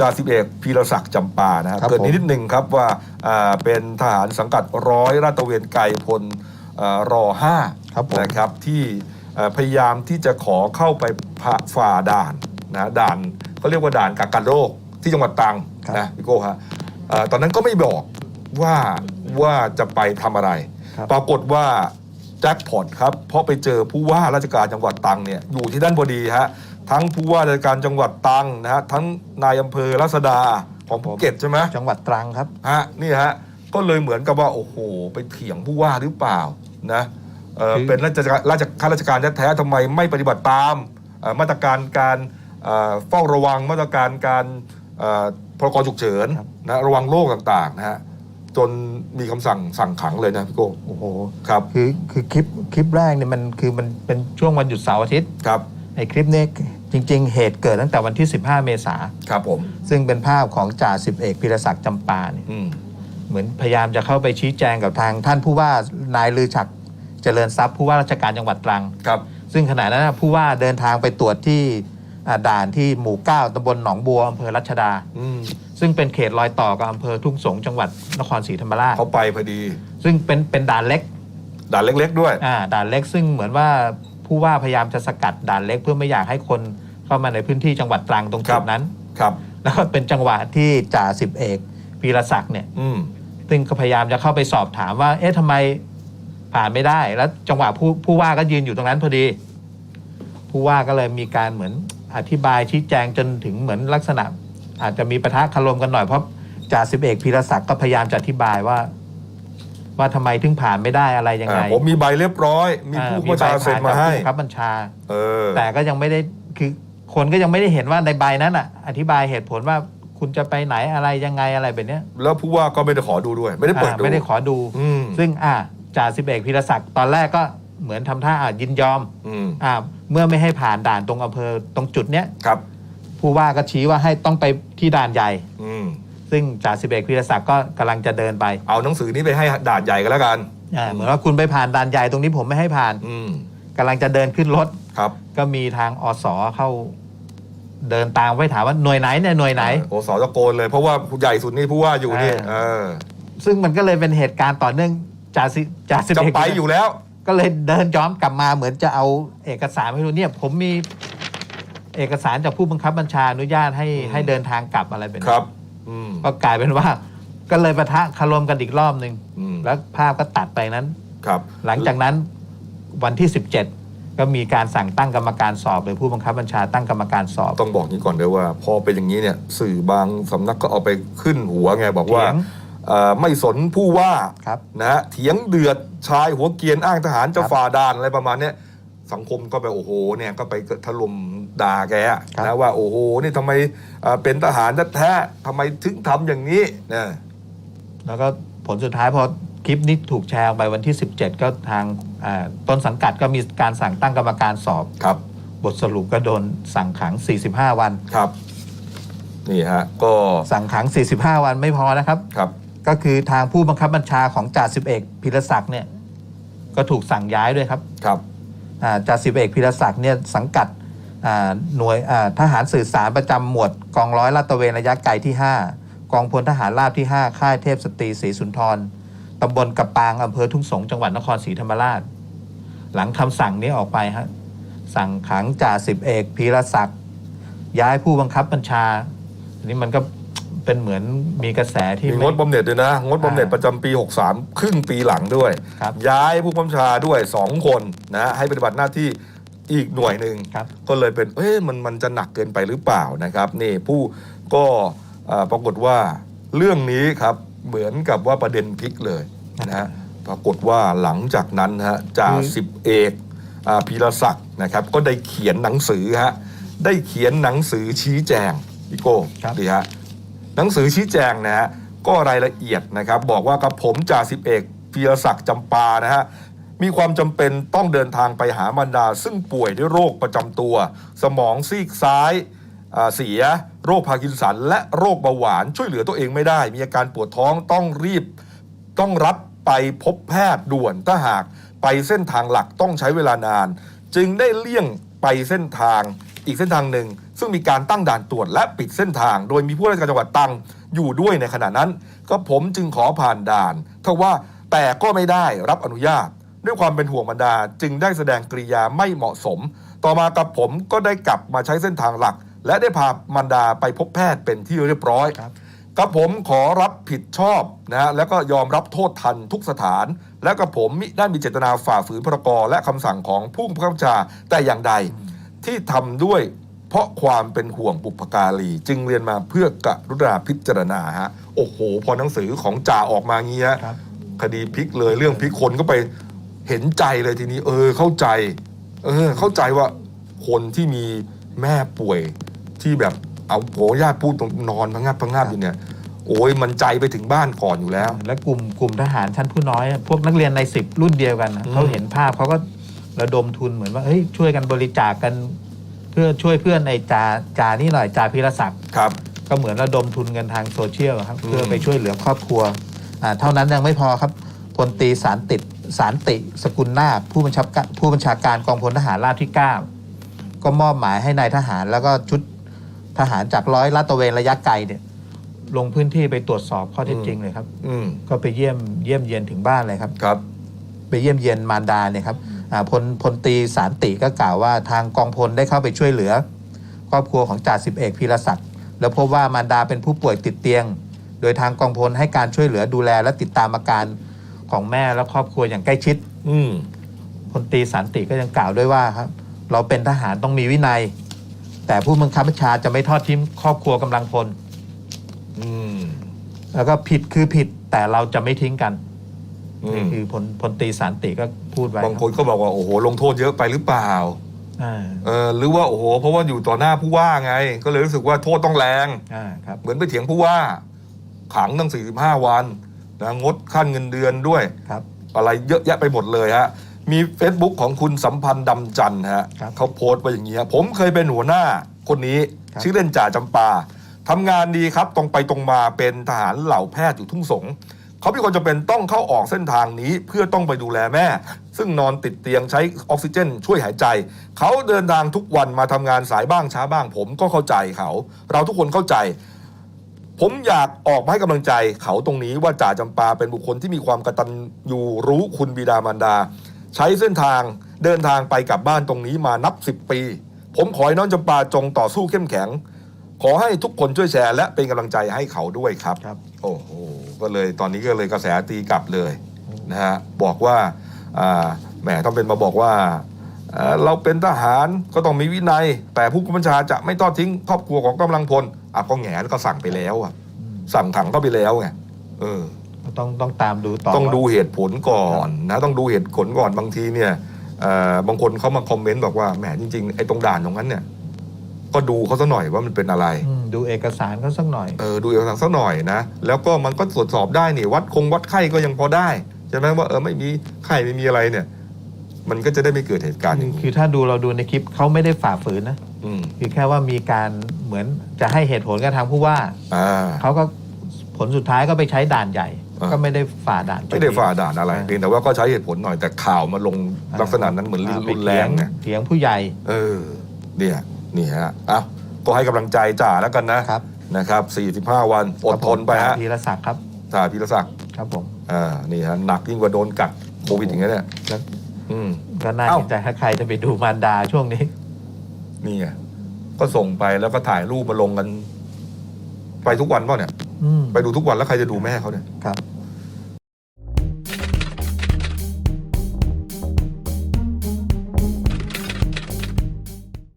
จ่าสิบเอกพีรศักดิ์จำปานะฮะครับเกริดผม นิดนึงครับว่าอ่าเป็นทหารสังกัดร้อยราชตระเวนไกรพลอ่ารอห้าครับผม นะครับที่เอ่อพยายามที่จะขอเข้าไปผ่าฝ่าด่านนะด่านเขาเรียกว่าด่านกักกันโรคที่จังหวัดตรังครับ นะพี่โก้ฮะเอ่อตอนนั้นก็ไม่บอกว่าว่าจะไปทำอะไร ครับปรากฏว่าแจ็คพอตครับ เพราะไปเจอผู้ว่าราชการจังหวัดตรังเนี่ยอยู่ที่ด้านพอดีฮะ ทั้งผู้ว่าราชการจังหวัดตรังนะฮะทั้งนายอำเภอรัศดาของภูเก็ตใช่ไหมจังหวัดตรังครับ ฮะนี่ฮะก็เลยเหมือนกับว่าโอ้โห ไปเถียงผู้ว่าหรือเปล่านะเออคือ เป็นราชการราชข้าราชการแท้ๆทำไมไม่ปฏิบัติตามเอ่อมาตรการการเอ่อเฝ้าระวังมาตรการการเอ่อพรกฉุกเฉินนะระวังโรคต่างๆนะฮะจนมีคำสั่งสั่งขังเลยนะพี่โก้โอ้โห ครับคือคือคลิปคลิปแรกเนี่ยมันคือมันเป็นช่วงวันหยุดเสาร์อาทิตย์ ครับ ไอ้คลิปนี้ จริง ๆ เหตุเกิดตั้งแต่วันที่ 15 เมษาครับผม ซึ่งเป็นภาพของจ่าสิบเอกพิรศักดิ์จำปาเนี่ยอืมเหมือนพยายามจะเข้าไปชี้แจงกับทางท่านผู้ว่านายลือฉักเจริญทรัพย์ผู้ว่าราชการจังหวัดตรัง ครับ ซึ่งขณะนั้นนะผู้ว่าเดินทางไปตรวจที่อ่าด่านที่หมู่เก้าตำบลหนองบัวอำเภอรัชดา อืมซึ่งเป็นเขตรอยต่อกับอำเภอทุ่งสงจังหวัดนครศรีธรรมราช เขาไปพอดี ซึ่งเป็นเป็นด่านเล็กด่านเล็กๆด้วย อ่าด่านเล็กซึ่งเหมือนว่า ผู้ว่าพยายามจะสกัดด่านเล็ก เพื่อไม่อยากให้คนเข้ามาในพื้นที่จังหวัดตรังตรงครัจุบดนั้น ครับ แล้วก็เป็นจังหวะที่จ่าสิบเอกพีรศักดิ์เนี่ย อืม ซึ่งก็พยายามจะเข้าไปสอบถามว่า เอ๊ะทำไมผ่านไม่ได้ แล้วจังหวะผู้ผู้ว่าก็ยืนอยู่ตรงนั้นพอดี ผู้ว่าก็เลยมีการเหมือนอธิบายชี้แจงจนถึงเหมือนลักษณะ อาจจะมีปะทะคารมกันหน่อยเพราะจ่าสิบเอกพีรศักดิ์ก็พยายามจะอธิบายว่า ว่าทำไมถึงผ่านไม่ได้อะไรยังไงอ่าผมมีใบเรียบร้อย มีอ่ผู้บัญชาใบเซ็นผ่มาจากให้ผู้บังคับบัญชาเออแต่ก็ยังไม่ได้คือคนก็ยังไม่ได้เห็นว่าในใบนั้นอะ อธิบายเหตุผลว่าคุณจะไปไหนอะไรยังไงอะไรแบบเนี้ยแล้วผู้ว่าก็ไม่ได้ขอดูด้วย ไม่ได้เปิดอ่าดูไม่ได้ขอดูอืมซึ่งอ่าจ่าสิบเอกพิรศักดิ์ตอนแรกก็เหมือนทำท่าอ่ายินยอมอืมอ่าเมื่อไม่ให้ผ่านด่านตรงอำเภอตรงจุดเนี้ยครับ ผู้ว่าก็ชี้ว่าให้ต้องไปที่ด่านใหญ่ อืม ซึ่งจ่าสิบเอกพิรศักดิ์ก็กำลังจะเดินไปเอาหนังสือนี้ไปให้ด่านใหญ่กันแล้วกัน อ่าเหมือนว่าคุณไปผ่านด่านใหญ่ตรงนี้ผมไม่ให้ผ่านอืมกำลังจะเดินขึ้นรถ ครับก็มีทางอสเข้า เดินตามไว้ถามว่าหน่วยไหนเนี่ยหน่วยไหน โอ้สอตะโกนเลยเพราะว่าผู้ใหญ่สุดนี่ผู้ว่าอยู่นี่อ่าเออซึ่งมันก็เลยเป็นเหตุการณ์ต่อเนื่องจ่าสิจ่าสิบจะเอกไปอยู่แล้ว ก็เลยเดินย้อนกลับมาเหมือนจะเอาเอกสารให้ดูเนี่ย ผมมีเอกสารจากผู้บังคับบัญชาอนุญาตให้อืมให้เดินทางกลับอะไรเป็นครับ อืม ก็กลายเป็นว่า ก็เลยปะทะคารมกันอีกรอบหนึ่งอืม แล้วภาพก็ตัดไปนั้น ครับหลังจากนั้นวันที่ 17 ก็มีการสั่งตั้งกรรมการสอบหรือผู้บังคับบัญชาตั้งกรรมการสอบ ต้องบอกนี้ก่อนเลยว่า พอเป็นอย่างนี้เนี่ย สื่อบางสำนักก็เอาไปขึ้นหัวไงบอกว่าเถียงเอ่อไม่สนผู้ว่าครับนะฮะเถียงเดือดชายหัวเกรียนอ้างทหารจะครับ ฝ่าด่านอะไรประมาณเนี้ยสังคมก็ไปโอ้โหเนี่ยก็ไปถล่ม ด่าแกอะครับนะว่าโอ้โหนี่ทำไมเอ่อเป็นทหารแท้ๆทำไมถึงทำอย่างนี้นะแล้วก็ผลสุดท้ายพอคลิปนี้ถูกแชร์ออกไปวันที่ 17 ก็ทางอ่าต้นสังกัดก็มีการสั่งตั้งกรรมการสอบครับ บทสรุปก็โดนสั่งขัง 45 วันครับนี่ฮะก็สั่งขัง 45 วันไม่พอนะครับครับก็คือทางผู้บังคับบัญชาของจ่าสิบเอกพิรศักดิ์เนี่ยก็ถูกสั่งย้ายด้วยครับครับอ่าจ่าสิบเอกพิรศักดิ์เนี่ยสังกัดอ่า หน่วยอ่าทหารสื่อสารประจำหมวดกองร้อยลาดตระเวนระยะไกลที่ 5 กองพลทหารราบที่ 5 ค่ายเทพสตรีศรีสุนทรตำบลกระปางอำเภอทุ่งสงจังหวัดนครศรีธรรมราช หลังคำสั่งนี้ออกไปฮะสั่งขังจ่าสิบเอกพีรศักดิ์ย้ายผู้บังคับบัญชาอันนี้มันก็เป็นเหมือนมีกระแสที่มีไม่งดบำเหน็จด้วยนะ งดบำเหน็จอ่าประจำปี 63 ครึ่งปีหลังด้วยครับย้ายผู้กำกับชาด้วย 2 คนนะฮะให้ปฏิบัติหน้าที่ อีกหน่วยหนึ่งครับ ก็เลยเป็นเอ๊ะมันมันจะหนักเกินไปหรือเปล่านะครับนี่ผู้ก็เอ่อปรากฏว่าเรื่องนี้ครับเหมือนกับว่าประเด็นพลิกเลยนะฮะปรากฏว่าหลังจากนั้นฮะจ่าคือสิบเอกอ่าพีรศักดิ์นะครับ ก็ได้เขียนหนังสือฮะได้เขียนหนังสือชี้แจงพี่โก้ครับ ดีฮะ หนังสือชี้แจงนะฮะก็รายละเอียดนะครับ บอกว่ากับผมจ่าสิบเอกพีรศักดิ์จำปานะฮะ มีความจำเป็นต้องเดินทางไปหามารดา ซึ่งป่วยด้วยโรคประจำตัว สมองซีกซ้ายเสีย โรคพาร์กินสัน และโรคเบาหวานช่วยเหลือตัวเองไม่ได้ มีอาการปวดท้องต้องรีบ ต้องรับไปพบแพทย์ด่วนถ้าหากไปเส้นทางหลักต้องใช้เวลานาน จึงได้เลี่ยงไปเส้นทางอีกเส้นทางหนึ่ง ซึ่งมีการตั้งด่านตรวจและปิดเส้นทาง โดยมีผู้ราชการจังหวัดตังอยู่ด้วยในขณะนั้น ก็ผมจึงขอผ่านด่านทว่าแต่ก็ไม่ได้รับอนุญาต ด้วยความเป็นห่วงบรรดา จึงได้แสดงกริยาไม่เหมาะสม ต่อมากับผมก็ได้กลับมาใช้เส้นทางหลัก และได้พามันดาไปพบแพทย์เป็นที่เรียบร้อยครับกับผมขอรับผิดชอบนะฮะแล้วก็ยอมรับโทษทันทุกสถาน และกับผมมิได้มีเจตนาฝ่าฝืนพรกและคำสั่งของผู้บังคับบัญชาแต่อย่างใดที่ทำด้วยเพราะความเป็นห่วงบุพการี จึงเรียนมาเพื่อกรุณาพิจารณาฮะโอ้โห พอหนังสือของจ่าออกมางี้ฮะครับคดีพลิกเลยเรื่องพลิกคนก็ไป เห็นใจเลยทีนี้ เออเข้าใจ เออ เข้าใจว่าคนที่มีแม่ป่วยที่แบบเอาโผญาติพูดตรงนอนพังงาบพังงาบอยู่เนี่ยโอ้ยมันใจไปถึงบ้านก่อนอยู่แล้ว และกลุ่มกลุ่มทหารชั้นผู้น้อย พวกนักเรียนในสิบรุ่นเดียวกันนะอืมเขาเห็นภาพเขาก็ระดมทุนเหมือนว่าเฮ้ยช่วยกันบริจาคกัน เพื่อช่วยเพื่อนในจาจานี่หน่อยจาพิรศักดิ์ครับ ก็เหมือนระดมทุนกันทางโซเชียลครับอืมเพื่อไปช่วยเหลือครอบครัวอ่าเท่านั้นยังไม่พอครับพลตรีสารติด สารติสกุลนาคผู้บัญชาการผู้บัญชาการกองพลทหารราบที่ 9 ก็มอบหมายให้นายทหารแล้วก็ชุดทหารจากร้อยลาดตระเวนระยะไกลเนี่ยลงพื้นที่ไปตรวจสอบข้อเท็จจริงเลยครับ อืมก็ไปเยี่ยมเยี่ยมเยียนถึงบ้านเลยครับ ครับ ไปเยี่ยมเยียนมารดาเนี่ยครับอ่าพลพลตรีสารติก็กล่าวว่าทางกองพลได้เข้าไปช่วยเหลือ ครอบครัวของจ่าสิบเอกพีรศักดิ์แล้วพบว่ามารดาเป็นผู้ป่วยติดเตียง โดยทางกองพลให้การช่วยเหลือดูแลและติดตามอาการ ของแม่และครอบครัวอย่างใกล้ชิด อืมพลตรีสันติก็ยังกล่าวด้วยว่าครับ เราเป็นทหารต้องมีวินัย แต่ผู้บังคับบัญชาจะไม่ทอดทิ้งครอบครัวกำลังพล อืม แล้วก็ผิดคือผิดแต่เราจะไม่ทิ้งกันอืนี่มคือพลพลตรีสันติก็พูดไว้บางคนก็บอกว่าโอ้โหลงโทษเยอะไปหรือเปล่า อ่าเออหรือว่าโอ้โห เพราะว่าอยู่ต่อหน้าผู้ว่าไง ก็เลยรู้สึกว่าโทษต้องแรง อ่าครับ เหมือนไปเถียงผู้ว่า ขังตั้ง 45 วัน นะงดขั้นเงินเดือนด้วย ครับ อะไรเยอะแยะไปหมดเลยฮะ มี Facebook ของคุณสัมพันธ์ดำจันทร์ฮะครับ เขาโพสต์ไว้อย่างนี้ฮะผมเคยเป็นหัวหน้าคนนี้ ครับ ชื่อเล่นจ่าจำปาทำงานดีครับตรงไปตรงมาเป็นทหารเหล่าแพทย์อยู่ทุ่งสง เขามีคนจำเป็นต้องเข้าออกเส้นทางนี้เพื่อต้องไปดูแลแม่ ซึ่งนอนติดเตียงใช้ออกซิเจน ช่วยหายใจ เขาเดินทางทุกวันมาทำงานสายบ้างช้าบ้าง ผมก็เข้าใจเขา เราทุกคนเข้าใจ ผมอยากออกมาให้กำลังใจเขาตรงนี้ว่าจ่าจำปาเป็นบุคคลที่มีความกตัญญูรู้คุณบิดามารดา ใช้เส้นทางเดินทางไปกลับบ้านตรงนี้มานับสิบปี ผมขอให้น้องจำปาจงต่อสู้เข้มแข็ง ขอให้ทุกคนช่วยแชร์และเป็นกำลังใจให้เขาด้วยครับ ครับ โอ้โหก็เลยตอนนี้ก็เลยกระแสตีกลับเลยนะฮะบอกว่าอ่าแหมต้องเป็นมาบอกว่า เอ่อเราเป็นทหารก็ต้องมีวินัย แต่ผู้บัญชาจะไม่ทอดทิ้งครอบครัวของกำลังพลอะก็แหงนก็สั่งไปแล้วอะสั่งขังเข้าไปแล้วไงเออต้องต้องตามดูต่อต้องว่าดูเหตุผลก่อนนะต้องดูเหตุผลก่อนบางทีเนี่ยเอ่อบางคนเขามาคอมเมนต์บอกว่าแหมจริงๆไอ้ตรงด่านตรงนั้นเนี่ย ก็ดูเขาซะหน่อยว่ามันเป็นอะไรอืมดูเอกสารเขาสักหน่อยเออดูเอกสารสักหน่อยนะแล้วก็มันก็ตรวจสอบได้นี่วัดคงวัดไข้ก็ยังพอได้ใช่ไหมว่าเออไม่มีไข้ไม่มีอะไรเนี่ย มันก็จะได้ไม่เกิดเหตุการณ์อย่างคืนี้อถ้าดูเราดูในคลิปเขาไม่ได้ฝ่าฝืนนะอืมคือแค่ว่ามีการเหมือนจะให้เหตุผลกับทางผู้ว่าอ่า เขาก็ผลสุดท้ายก็ไปใช้ด่านใหญ่ อ่า ก็ไม่ได้ฝ่าด่านไม่ได้ฝ่าด่านอะไรอ่าเพียงแต่ว่าก็ใช้เหตุผลหน่อยแต่ข่าวมาลงลักษณะนั้นเหมือนอ่าไปรุนแรงเถีเนี่ย เถียงผู้ใหญ่ เออ เนี่ย นี่ฮะอะก็ให้กำลังใจจ่าแล้วกันนะครับ นะครับ 45 วัน อดทนไปฮะพีรศักดิ์ครับจ่าพีรศักดิ์ครับผม อ่า นี่ฮะ หนักยิ่งกว่าโดนกัดโควิดอย่างเงี้ยเนี่ย แล้ว อืมก็น่าเอ้าเห็นใจถ้าใครจะไปดูมารดาช่วงนี้ นี่ไงก็ส่งไปแล้วก็ถ่ายรูปมาลงกัน ไปทุกวันเปล่าเนี่ย อืมไปดูทุกวันแล้วใครจะดูแม่เขาเนี่ย ครับอ